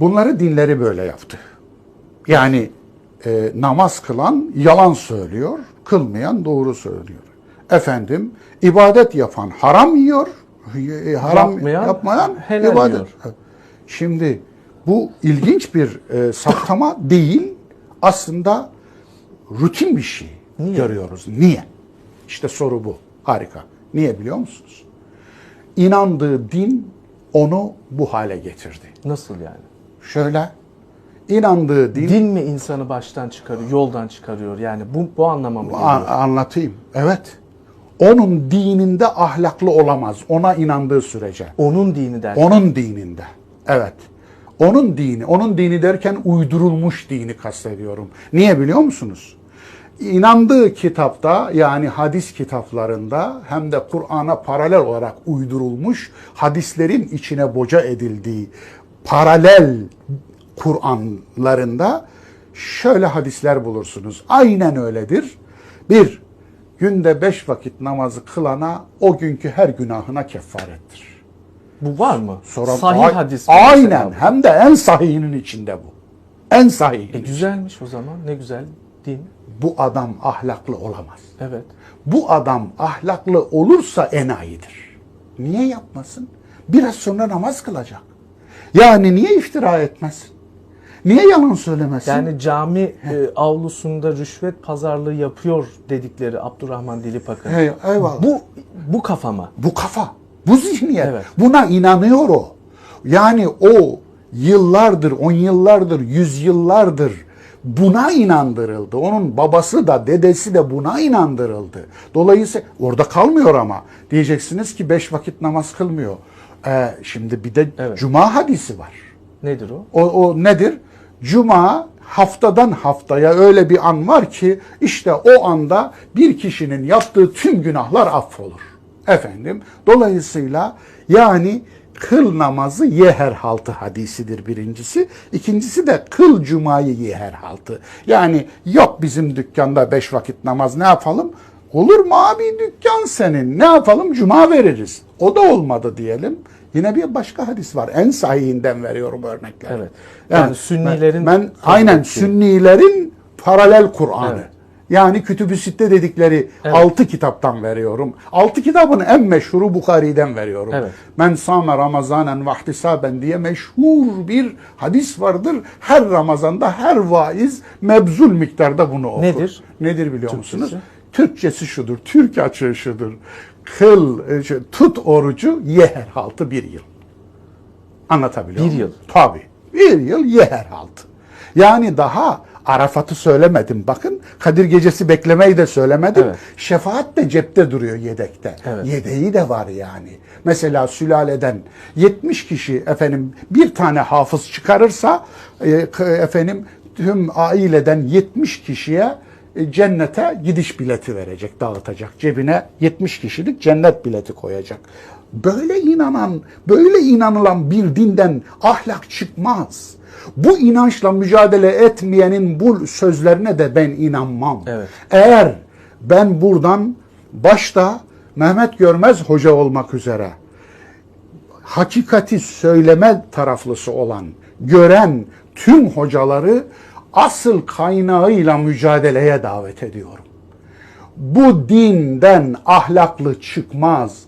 Bunları dinleri böyle yaptı. Yani e, namaz kılan yalan söylüyor, kılmayan doğru söylüyor. Efendim ibadet yapan haram yiyor, e, haram Yapmayan yapmayan helal ibadet. yiyor. Şimdi bu ilginç bir e, saptama değil, aslında rutin bir şey Niye? görüyoruz. Niye? İşte soru bu. Harika. Niye biliyor musunuz? İnandığı din onu bu hale getirdi. Nasıl yani? Şöyle, inandığı din, Din mi insanı baştan çıkarıyor, yoldan çıkarıyor? Yani bu bu anlama mı geliyor? A- anlatayım. Evet. Onun dininde ahlaklı olamaz. Ona inandığı sürece. Onun dini derken. Onun dininde. Evet. Onun dini, onun dini derken uydurulmuş dini kastediyorum. Niye biliyor musunuz? İnandığı kitapta yani hadis kitaplarında hem de Kur'an'a paralel olarak uydurulmuş hadislerin içine boca edildiği paralel Kur'anlarında şöyle hadisler bulursunuz. Aynen öyledir. Bir, günde beş vakit namazı kılana o günkü her günahına kefarettir. Bu var mı? Sonra Sahih A- hadis. mi Aynen. bu? Hem de en sahihinin içinde bu. En E sahihinin. güzelmiş o zaman. Ne güzel din. Bu adam ahlaklı olamaz. Evet. Bu adam ahlaklı olursa enayidir. Niye yapmasın? Biraz sonra namaz kılacak. Yani niye iftira etmesin? Niye yalan söylemesin? Yani cami e, avlusunda rüşvet pazarlığı yapıyor dedikleri Abdurrahman Dilipak'ın. Hey, eyvallah. Bu bu kafama. Bu kafa, bu zihniyet. Evet. Buna inanıyor o. Yani o yıllardır, on yıllardır, yüz yıllardır buna inandırıldı. Onun babası da dedesi de buna inandırıldı. Dolayısıyla orada kalmıyor ama. Diyeceksiniz ki beş vakit namaz kılmıyor. Ee, şimdi bir de Evet. cuma hadisi var. Nedir o? O, o nedir? Cuma haftadan haftaya öyle bir an var ki işte o anda bir kişinin yaptığı tüm günahlar affolur. Efendim dolayısıyla yani kıl namazı ye her haltı hadisidir birincisi. İkincisi de kıl cumayı ye her haltı. Yani yok bizim dükkanda beş vakit namaz ne yapalım? Olur mu abi dükkan senin ne yapalım cuma veririz. O da olmadı diyelim. Yine bir başka hadis var. En sahihinden veriyorum örnekler. Evet. Yani Sünnilerin ben, ben aynen. Sünnilerin paralel Kur'an'ı. Evet. Yani Kütüb-ü Sitte dedikleri Evet. altı kitaptan veriyorum. Altı kitabın en meşhuru Bukhari'den veriyorum. Evet. Men sâme ramazanen vahtisaben diye meşhur bir hadis vardır. Her Ramazan'da her vaiz mebzul miktarda bunu okur. Nedir? Nedir biliyor Türkçesi? musunuz? Türkçesi şudur, Türk açığı şudur. Kıl, e, şey, tut orucu ye her haltı bir yıl. Anlatabiliyor Bir muyum? yıl. Tabii. Bir yıl ye her haltı. Yani daha Arafat'ı söylemedim. Bakın Kadir Gecesi beklemeyi de söylemedim. Evet. Şefaat de cepte duruyor yedekte. Evet. Yedeği de var yani. Mesela sülaleden 70 kişi efendim bir tane hafız çıkarırsa e, efendim tüm aileden 70 kişiye cennete gidiş bileti verecek, dağıtacak. Cebine 70 kişilik cennet bileti koyacak. Böyle inanan, böyle inanılan bir dinden ahlak çıkmaz. Bu inançla mücadele etmeyenin bu sözlerine de ben inanmam. Evet. Eğer ben buradan başta Mehmet Görmez hoca olmak üzere hakikati söyleme taraflısı olan, gören tüm hocaları asıl kaynağıyla mücadeleye davet ediyorum. Bu dinden ahlaklı çıkmaz.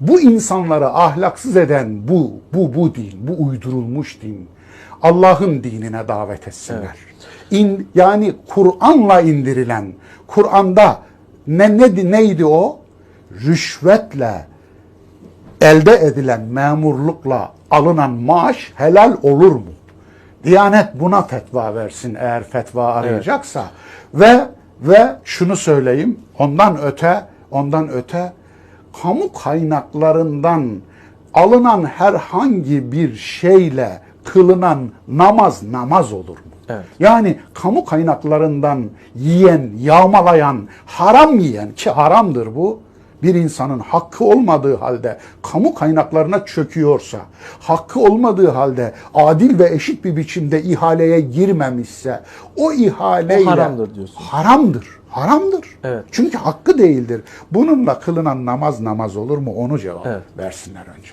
Bu insanları ahlaksız eden bu bu bu din, bu uydurulmuş din. Allah'ın dinine davet etsinler. İn, yani Kur'an'la indirilen, Kur'an'da ne, ne neydi o? Rüşvetle elde edilen memurlukla alınan maaş helal olur mu? Diyanet buna fetva versin eğer fetva arayacaksa. Ve ve şunu söyleyeyim. Ondan öte ondan öte kamu kaynaklarından alınan herhangi bir şeyle kılınan namaz namaz olur mu? Evet. Yani kamu kaynaklarından yiyen, yağmalayan, haram yiyen ki haramdır bu. Bir insanın hakkı olmadığı halde kamu kaynaklarına çöküyorsa, hakkı olmadığı halde adil ve eşit bir biçimde ihaleye girmemişse, o ihaleyle... O haramdır diyorsun. Haramdır. Haramdır. Evet. Çünkü hakkı değildir. Bununla kılınan namaz namaz olur mu? Onu cevap Evet. versinler önce.